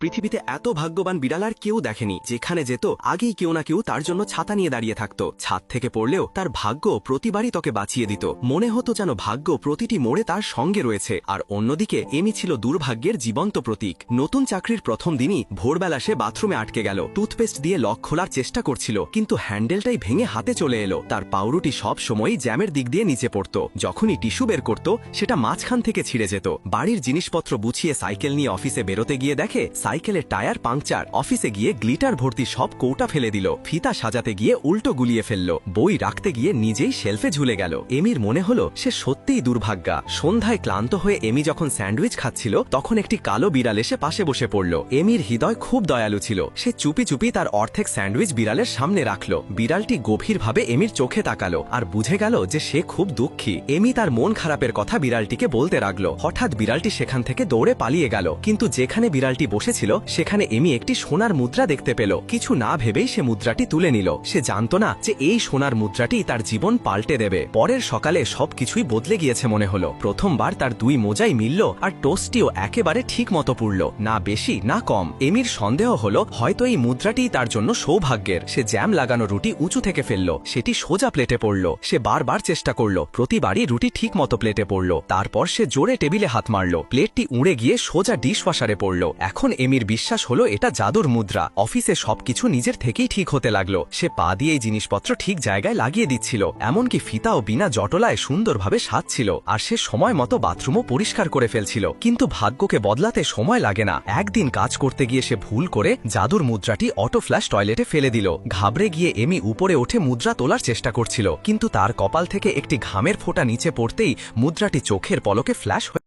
পৃথিবীতে এত ভাগ্যবান বিড়াল আর কেউ দেখেনি, যেখানে যেত, আগেই কেউ না কেউ তার জন্য ছাতা নিয়ে দাঁড়িয়ে থাকতো। ছাদ থেকে পড়লেও তার ভাগ্য প্রতিবারই তোকে বাঁচিয়ে দিত। মনে হতো যেন ভাগ্য প্রতিটি মোড়ে তার সঙ্গে রয়েছে, আর অন্যদিকে এমি ছিল দুর্ভাগ্যের জীবন্ত প্রতীক। নতুন চাকরির প্রথম দিনই ভোরবেলা সে বাথরুমে আটকে গেল। টুথপেস্ট দিয়ে লক খোলার চেষ্টা করছিল, কিন্তু হ্যান্ডেলটাই ভেঙে হাতে চলে এলো। তার পাউরুটি সব সময়ই জ্যামের দিক দিয়ে নিচে পড়ত। যখনই টিস্যু বের করত, সেটা মাঝখান থেকে ছিঁড়ে যেত। বাড়ির জিনিসপত্র বুঝিয়ে সাইকেল নিয়ে অফিসে বেরোতে গিয়ে দেখে সাইকেলের টায়ার পাংচার, অফিসে গিয়ে গ্লিটার ভর্তি সব কৌটা ফেলে দিল, ফিতা সাজাতে গিয়ে উল্টো গুলিয়ে ফেলল, বই রাখতে গিয়ে নিজেই শেলফে ঝুলে গেল। এমির মনে হলো, সে সত্যিই দুর্ভাগ্যা। সন্ধ্যায় ক্লান্ত হয়ে এমি যখন স্যান্ডউইচ খাচ্ছিল, তখন একটি কালো বিড়াল এসে পাশে বসে পড়ল। এমির হৃদয় খুব দয়ালু ছিল। সে চুপি চুপি তার অর্ধেক স্যান্ডউইচ বিড়ালের সামনে রাখল। বিড়ালটি গভীরভাবে এমির চোখে তাকালো আর বুঝে গেল যে সে খুব দুঃখী। এমি তার মন খারাপের কথা বিড়ালটিকে বলতে রাখল। হঠাৎ বিড়ালটি সেখান থেকে দৌড়ে পালিয়ে গেল। কিন্তু যেখানে বিড়ালটি বসেছিল সেখানে এমি একটি সোনার মুদ্রা দেখতে পেল। কিছু না ভেবেই সে মুদ্রাটি তুলে নিল। সে জানত না যে এই সোনার মুদ্রাটি তার জীবন পাল্টে দেবে। পরের সকালে সবকিছুই বদলে গিয়েছে মনে হলো। প্রথমবার তার দুই মোজাই মিলল আর টোস্টটিও একেবারে ঠিক মতো পুড়ল, না বেশি, না কম। এমির সন্দেহ হলো, হয়তো এই মুদ্রাটি তার জন্য সৌভাগ্যের। সে জ্যাম লাগানো রুটি উঁচু থেকে ফেলল, সেটি সোজা প্লেটে পড়ল। সে বারবার চেষ্টা করল, প্রতিবারই রুটি ঠিক মতো প্লেটে পড়ল। তারপর সে জোরে টেবিলে হাত মারল। প্লেটটি উড়ে গিয়ে সোজা ডিশ ওয়াশারে পড়ল। এখন এমির বিশ্বাস হলো এটা জাদুর মুদ্রা। অফিসে সবকিছু নিজের থেকেই ঠিক হতে লাগল। সে পা দিয়ে জিনিসপত্র ঠিক জায়গায় লাগিয়ে দিচ্ছিল, এমনকি ফিতাও বিনা জটলায় সুন্দরভাবে সাজছিল, আর সে সময় মতো বাথরুমও পরিষ্কার করে ফেলছিল। কিন্তু ভাগ্যকে বদলাতে সময় লাগে না। একদিন কাজ করতে গিয়ে সে ভুল করে জাদুর মুদ্রাটি অটো ফ্ল্যাশ টয়লেটে ফেলে দিল। ঘাবড়ে গিয়ে এমি উপরে উঠে মুদ্রা তোলার চেষ্টা করছিল। কিন্তু তার কপাল থেকে একটি ঘামের ফোঁটা নিচে পড়তেই মুদ্রাটি চোখের পলকে ফ্ল্যাশ